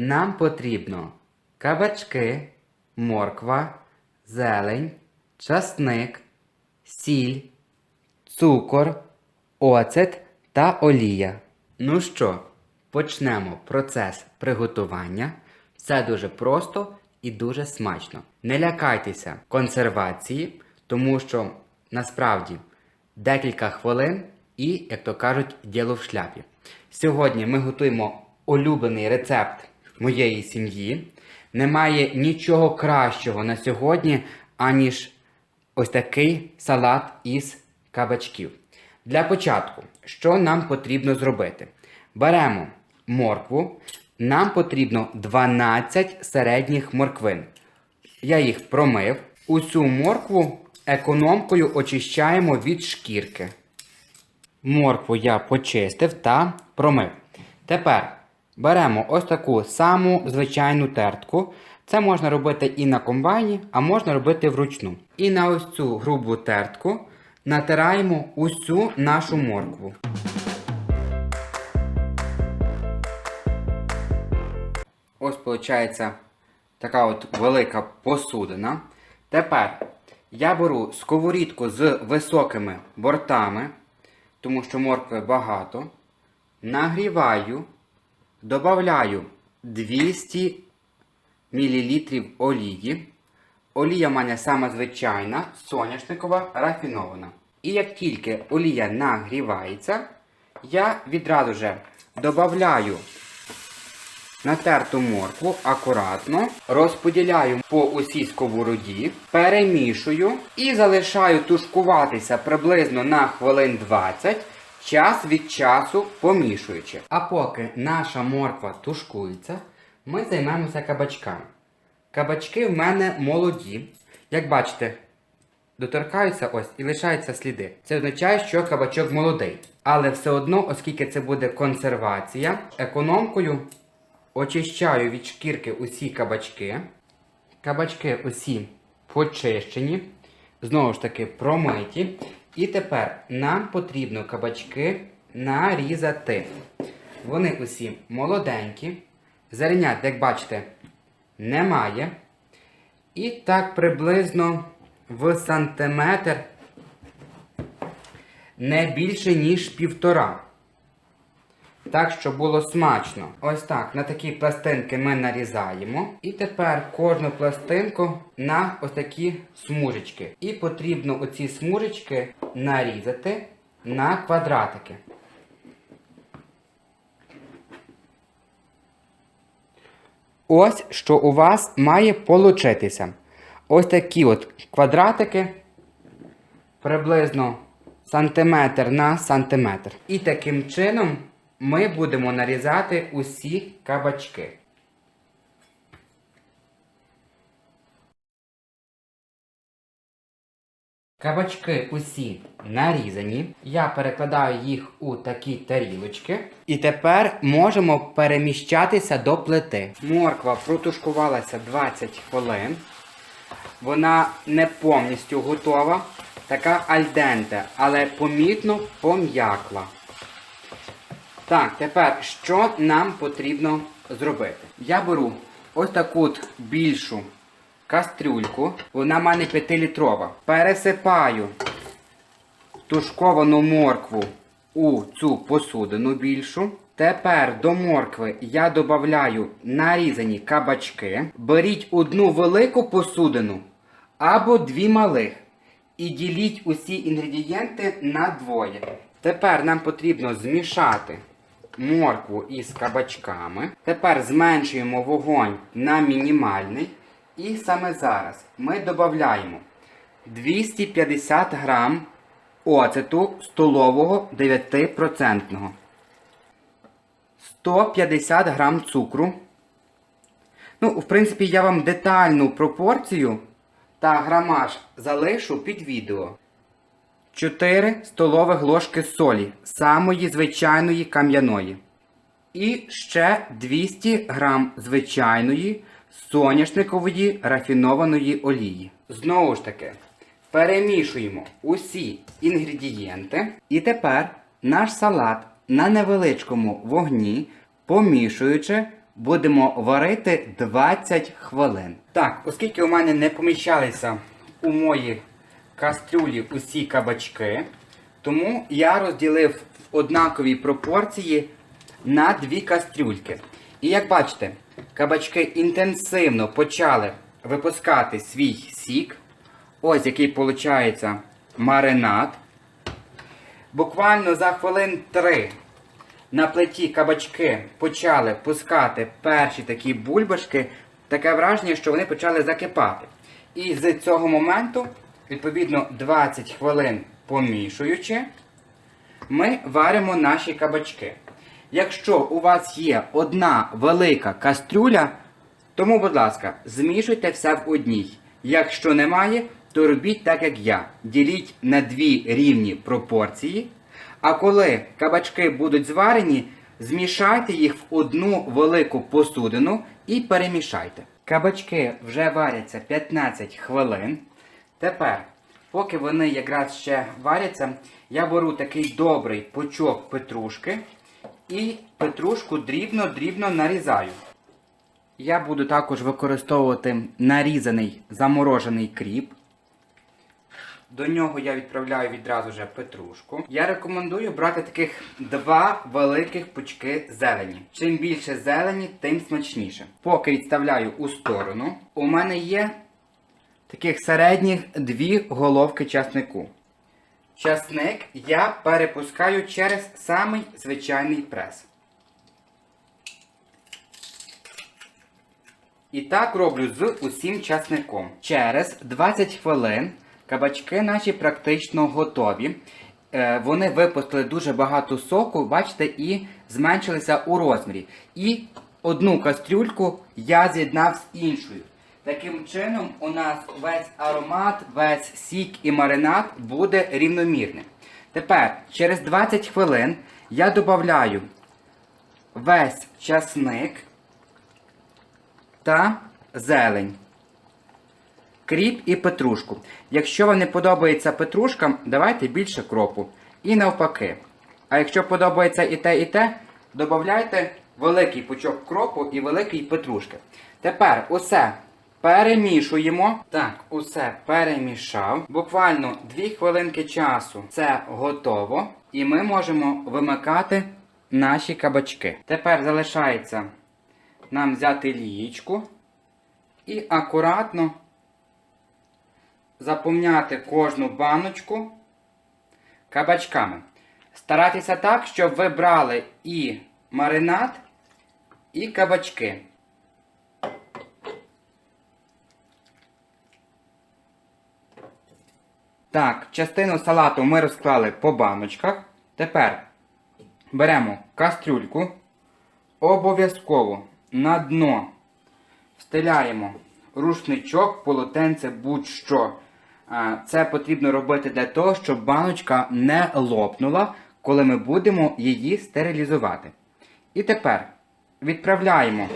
нам потрібно кабачки, морква, зелень, часник, сіль, цукор, оцет та олія. Ну що, почнемо процес приготування. Все дуже просто і дуже смачно. Не лякайтеся консервації, тому що насправді декілька хвилин і, як то кажуть, діло в шляпі. Сьогодні ми готуємо улюблений рецепт моєї сім'ї. Немає нічого кращого на сьогодні, аніж ось такий салат із кабачків. Для початку, що нам потрібно зробити? Беремо моркву. Нам потрібно 12 середніх морквин. Я їх промив. Усю моркву економкою очищаємо від шкірки. Моркву я почистив та промив. Тепер беремо ось таку саму звичайну тертку. Це можна робити і на комбайні, а можна робити вручну. І на ось цю грубу тертку натираємо усю нашу моркву. Ось виходить така от велика посудина. Тепер я беру сковорідку з високими бортами, тому що моркви багато. Нагріваю, додаю 200 мл олії. Олія в мене саме звичайна, соняшникова, рафінована. І як тільки олія нагрівається, я відразу же додаю натерту моркву акуратно, розподіляю по усій сковороді, перемішую і залишаю тушкуватися приблизно на хвилин 20, час від часу помішуючи. А поки наша морква тушкується, ми займемося кабачками. Кабачки в мене молоді. Як бачите, доторкаються ось і лишаються сліди. Це означає, що кабачок молодий. Але все одно, оскільки це буде консервація, економкою очищаю від шкірки усі кабачки. Кабачки усі почищені, знову ж таки промиті. І тепер нам потрібно кабачки нарізати. Вони усі молоденькі. Зернят, як бачите, немає. І так приблизно в сантиметр не більше, ніж півтора. Так, щоб було смачно. Ось так, на такі пластинки ми нарізаємо. І тепер кожну пластинку на ось такі смужечки. І потрібно оці смужечки нарізати на квадратики. Ось що у вас має получитися. Ось такі от квадратики приблизно сантиметр на сантиметр. І таким чином ми будемо нарізати усі кабачки. Кабачки усі нарізані. Я перекладаю їх у такі тарілочки. І тепер можемо переміщатися до плити. Морква протушкувалася 20 хвилин. Вона не повністю готова. Така альденте, але помітно пом'якла. Так, тепер що нам потрібно зробити? Я беру ось таку от більшу кастрюльку, вона в мене 5-літрова. Пересипаю тушковану моркву у цю посудину більшу. Тепер до моркви я додаю нарізані кабачки. Беріть одну велику посудину або дві малих. І діліть усі інгредієнти на двоє. Тепер нам потрібно змішати моркву із кабачками. Тепер зменшуємо вогонь на мінімальний. І саме зараз ми додаємо 250 грам оцету столового 9%. 150 грам цукру. Ну, в принципі, я вам детальну пропорцію та грамаж залишу під відео. 4 столових ложки солі, самої звичайної кам'яної. І ще 200 грам звичайної соняшникової рафінованої олії. Знову ж таки, перемішуємо усі інгредієнти. І тепер наш салат на невеличкому вогні, помішуючи, будемо варити 20 хвилин. Так, оскільки у мене не поміщалися у мої кастрюлі усі кабачки, тому я розділив в однаковій пропорції на дві кастрюльки. І як бачите, кабачки інтенсивно почали випускати свій сік. Ось який виходить маринад. Буквально за хвилин три на плиті кабачки почали пускати перші такі бульбашки. Таке враження, що вони почали закипати. І з цього моменту, відповідно, 20 хвилин помішуючи, ми варимо наші кабачки. Якщо у вас є одна велика кастрюля, тому, будь ласка, змішуйте все в одній. Якщо немає, то робіть так, як я. Діліть на дві рівні пропорції. А коли кабачки будуть зварені, змішайте їх в одну велику посудину і перемішайте. Кабачки вже варяться 15 хвилин. Тепер, поки вони якраз ще варяться, я беру такий добрий пучок петрушки і петрушку дрібно-дрібно нарізаю. Я буду також використовувати нарізаний заморожений кріп. До нього я відправляю відразу вже петрушку. Я рекомендую брати таких два великих пучки зелені. Чим більше зелені, тим смачніше. Поки відставляю у сторону, у мене є таких середніх дві головки часнику. Часник я перепускаю через самий звичайний прес. І так роблю з усім часником. Через 20 хвилин кабачки наші практично готові. Е, Вони випустили дуже багато соку, бачите, і зменшилися у розмірі. І одну кастрюльку я з'єднав з іншою. Таким чином, у нас весь аромат, весь сік і маринад буде рівномірним. Тепер, через 20 хвилин я додаю весь часник та зелень. Кріп і петрушку. Якщо вам не подобається петрушка, давайте більше кропу. І навпаки. А якщо подобається і те, і те, додайте великий пучок кропу і великий петрушки. Тепер усе перемішуємо. Так, усе перемішав. Буквально 2 хвилинки часу це готово. І ми можемо вимикати наші кабачки. Тепер залишається нам взяти лієчку і акуратно заповняти кожну баночку кабачками. Старайтеся так, щоб ви брали і маринад, і кабачки. Так, частину салату ми розклали по баночках. Тепер беремо кастрюльку. Обов'язково на дно встиляємо рушничок, полотенце, будь-що. Це потрібно робити для того, щоб баночка не лопнула, коли ми будемо її стерилізувати. І тепер відправляємо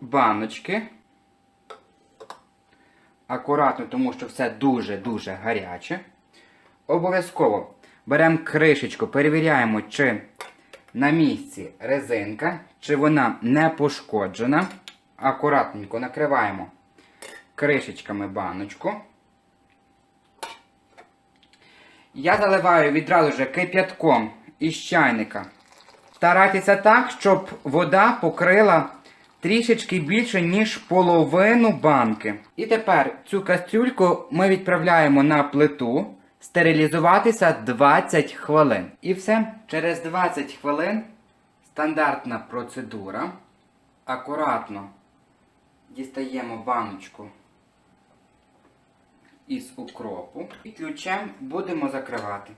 баночки. Акуратно, тому що все дуже-дуже гаряче. Обов'язково беремо кришечку, перевіряємо, чи на місці резинка, чи вона не пошкоджена. Акуратненько накриваємо кришечками баночку. Я заливаю відразу же кип'ятком із чайника. Старайтеся так, щоб вода покрила трішечки більше, ніж половину банки. І тепер цю кастрюльку ми відправляємо на плиту стерилізуватися 20 хвилин. І все, через 20 хвилин стандартна процедура. Акуратно дістаємо баночку із укропу і ключем будемо закривати.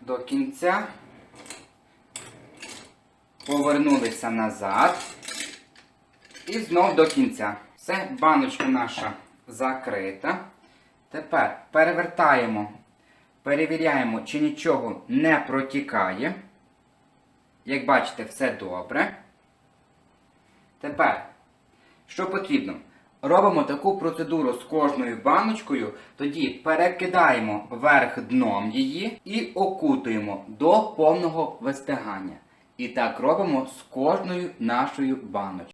До кінця повернулися назад. І знов до кінця. Все, баночка наша закрита. Тепер перевертаємо, перевіряємо, чи нічого не протікає. Як бачите, все добре. Тепер, що потрібно? Робимо таку процедуру з кожною баночкою, тоді перекидаємо вверх дном її і окутуємо до повного вистигання. І так робимо з кожною нашою баночкою.